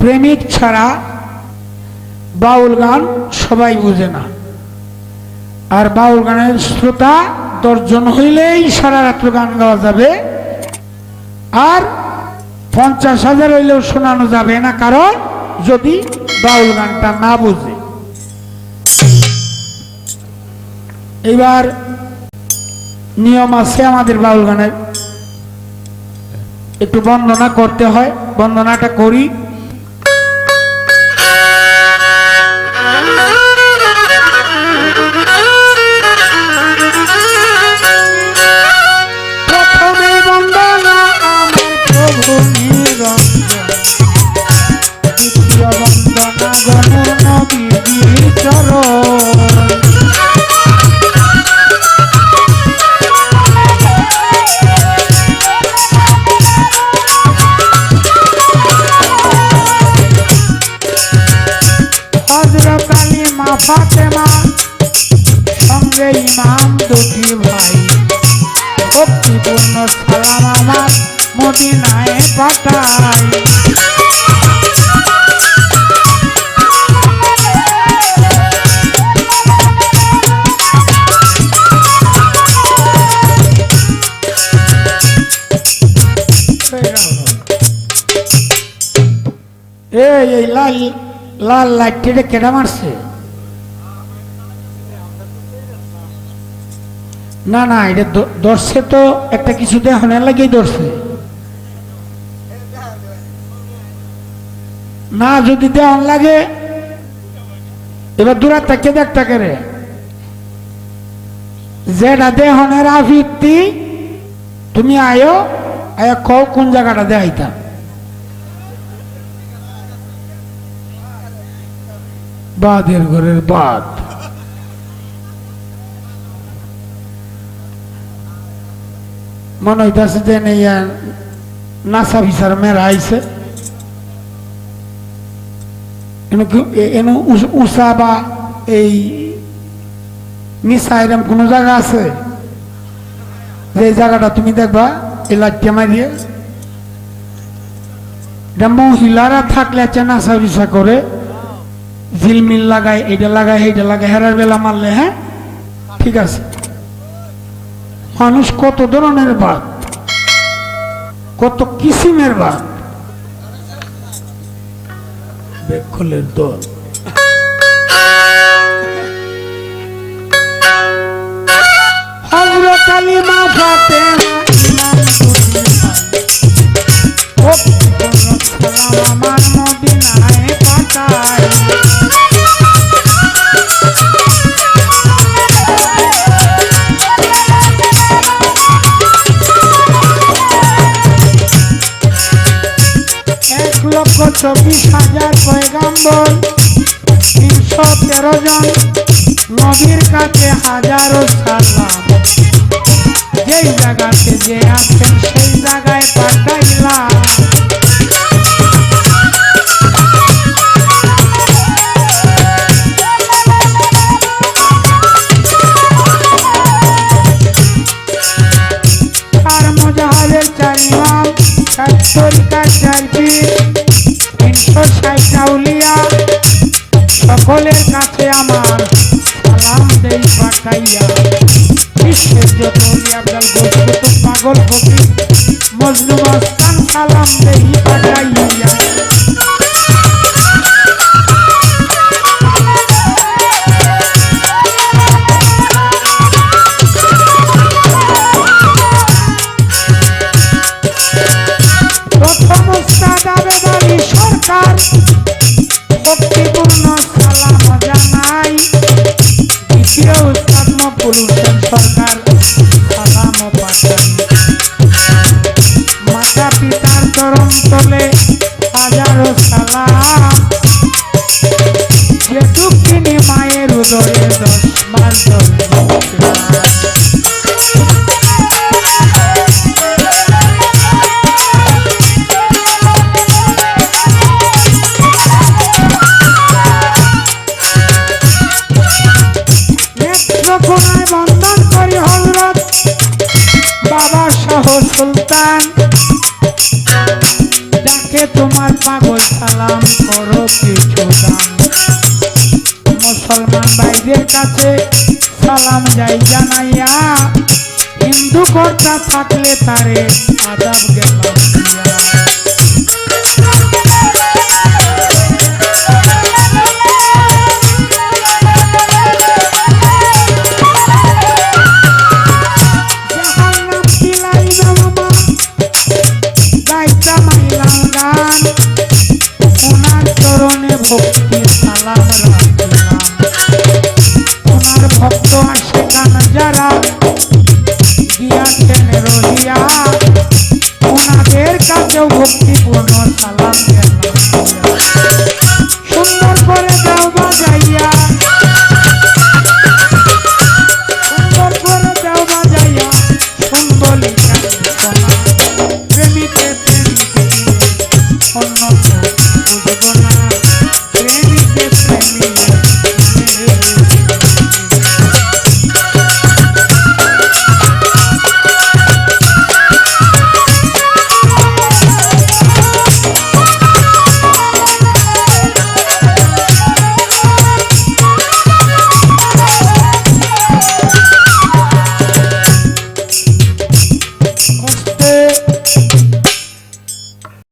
প্রেমিক ছাড়া বাউল গান সবাই বুঝে না। আর বাউল গানের শ্রোতা দশজন হইলেই সারা রাত্র গান গাওয়া যাবে। আর পঞ্চাশ হাজার হইলেও শোনানো যাবে না, কারণ যদি বাউল গানটা না বুঝে। এবার নিয়ম আছে আমাদের বাউল গানের। একটু বন্দনা করতে হয়, বন্দনাটা করি। ফাতেমা, সঙ্গে ইমাম দুটি ভাই। ভক্তিপূর্ণ সালাম আমার মদিনায় পাঠাই। এই লাল লাল লাইটটা কেডা মারছে? না না, এটা দ- ধরছে তো, একটা কিছু দেহনের লাগেই ধরছে না, যদি দেহন লাগে, এবার দূরাত থেকে দেখতে করে? যেটা দেহনের আফিত্তি তুমি আয়ো, আয়া কও কোন জায়গাটা দেখাইতাম বাদের ঘরের বাদ। মনে হইতেছে যে নেই নাসা ভিসার মেয়েরা আইছে। উষা বা এই নিশা এরম কোনো জায়গা আছে? যে জায়গাটা তুমি দেখবা লাইটটা মারিয়ে এটা মহিলারা থাকলে আছে নাসা ভিসা করে। ঝিলমিল লাগায় এটা লাগায় এইটা লাগায়, হেরার বেলা মারলে হ্যাঁ? ঠিক আছে। মানুষ কত ধরনের বাদ? কত কিসিমের বাদ? বেক্ষলের দল। হজরত আলী মা চব্বিশ হাজার পয়গাম্বর তিনশো তেরো জন নবীর কাছে হাজারো সালাম। যেই জায়গাতে যে আছেন সেই জায়গায় পাঠাইলাম। আর মজাহারের চার ইমাম চার তরিকার ষাট আউলিয়া সকলের কাছে আমার সালাম দেই পাঠাইয়া। বিশ্বের যত আব্দাল গোস্ত পাগল ফকির মজনু মস্তান সালাম দেই পাঠাইয়া। সুলতান। যাকে তোমার পাগল সালাম করো কিছু দান মুসলমান ভাইদের কাছে সালাম যাই জানাইয়া, হিন্দু কর্তা থাকলে তারে আদাব গেলাম কেন রহিয়া? ওনাদের কাছেও ভক্তিপূর্ণ সালাম কেন রহিয়া?